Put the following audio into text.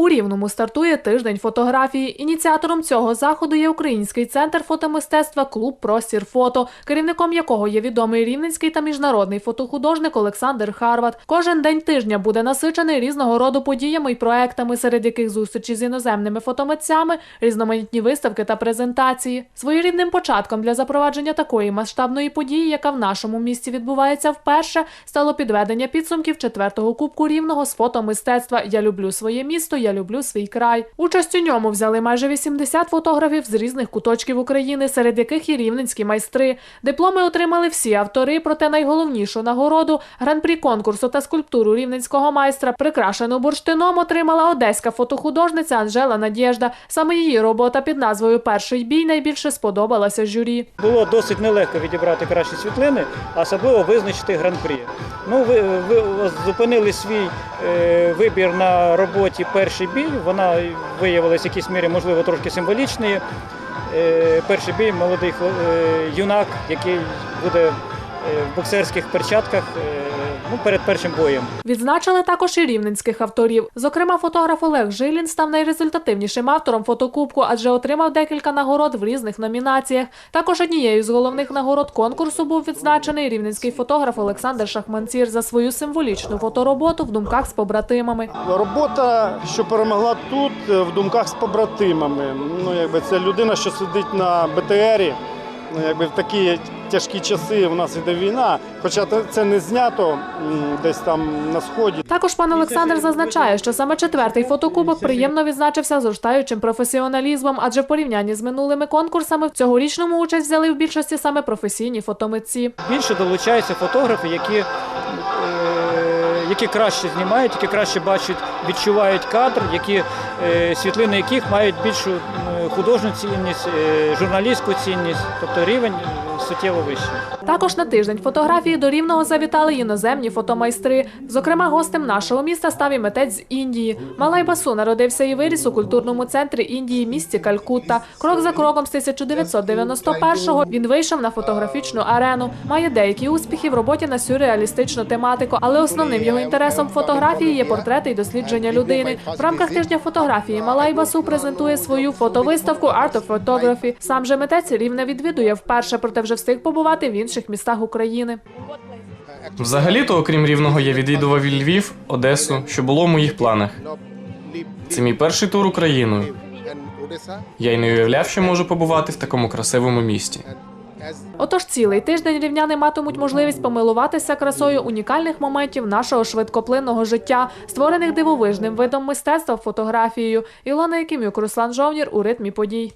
У Рівному стартує тиждень фотографії. Ініціатором цього заходу є Український центр фотомистецтва Клуб Простір фото, керівником якого є відомий рівненський та міжнародний фотохудожник Олександр Харват. Кожен день тижня буде насичений різного роду подіями і проектами, серед яких зустрічі з іноземними фотомитцями, різноманітні виставки та презентації. Своєрідним початком для запровадження такої масштабної події, яка в нашому місті відбувається вперше, стало підведення підсумків четвертого кубку рівного з фотомистецтва Я люблю своє місто, я люблю свій край. Участь у ньому взяли майже 80 фотографів з різних куточків України, серед яких і рівненські майстри. Дипломи отримали всі автори, проте найголовнішу нагороду гран-прі конкурсу та скульптуру рівненського майстра, прикрашену бурштином, отримала одеська фотохудожниця Анжела Надєжда. Саме її робота під назвою Перший бій найбільше сподобалася журі. Було досить нелегко відібрати кращі світлини, особливо визначити гран-прі. Ну, ви, ви зупинили свій е, вибір на роботі перший бій. Вона виявилася в якійсь мірі, можливо, трошки символічною. Е, перший бій молодий е, юнак, який буде е, в боксерських перчатках ну, перед першим боєм. Відзначили також і рівненських авторів. Зокрема, фотограф Олег Жилін став найрезультативнішим автором фотокубку, адже отримав декілька нагород в різних номінаціях. Також однією з головних нагород конкурсу був відзначений рівненський фотограф Олександр Шахманцір за свою символічну фотороботу в думках з побратимами. Робота, що перемогла тут, е, в думках з побратимами. Ну, якби це людина, що сидить на БТРі. Ну, якби в такі тяжкі часи в нас іде війна, хоча це не знято десь там на сході. Також пан Олександр зазначає, що саме четвертий фотокубок приємно відзначився зростаючим професіоналізмом, адже в порівнянні з минулими конкурсами в цьогорічному участь взяли в більшості саме професійні фотомитці. Більше долучаються фотографи, які, е, які краще знімають, які краще бачать, відчувають кадр, які, е, світлини яких мають більшу художню цінність, е, журналістську цінність, тобто рівень е, суттєво вищий. Також на тиждень фотографії до Рівного завітали іноземні фотомайстри. Зокрема, гостем нашого міста став і митець з Індії. Малай Басу народився і виріс у культурному центрі Індії, місті Калькутта. Крок за кроком з 1991-го він вийшов на фотографічну арену. Має деякі успіхи в роботі на сюрреалістичну тематику, але основним його інтересом фотографії є портрети і дослідження людини. В рамках тижня фотографії Малай Басу презентує свою фотовиставку Art of Photography. Сам же митець рівне відвідує вперше, проте вже встиг побувати в інших містах України. Взагалі-то, окрім рівного, я відвідував і Львів, Одесу, що було в моїх планах. Це мій перший тур Україною. Я й не уявляв, що можу побувати в такому красивому місті. Отож, цілий тиждень рівняни матимуть можливість помилуватися красою унікальних моментів нашого швидкоплинного життя, створених дивовижним видом мистецтва фотографією. Ілона Якимюк, Руслан Жовнір у ритмі подій.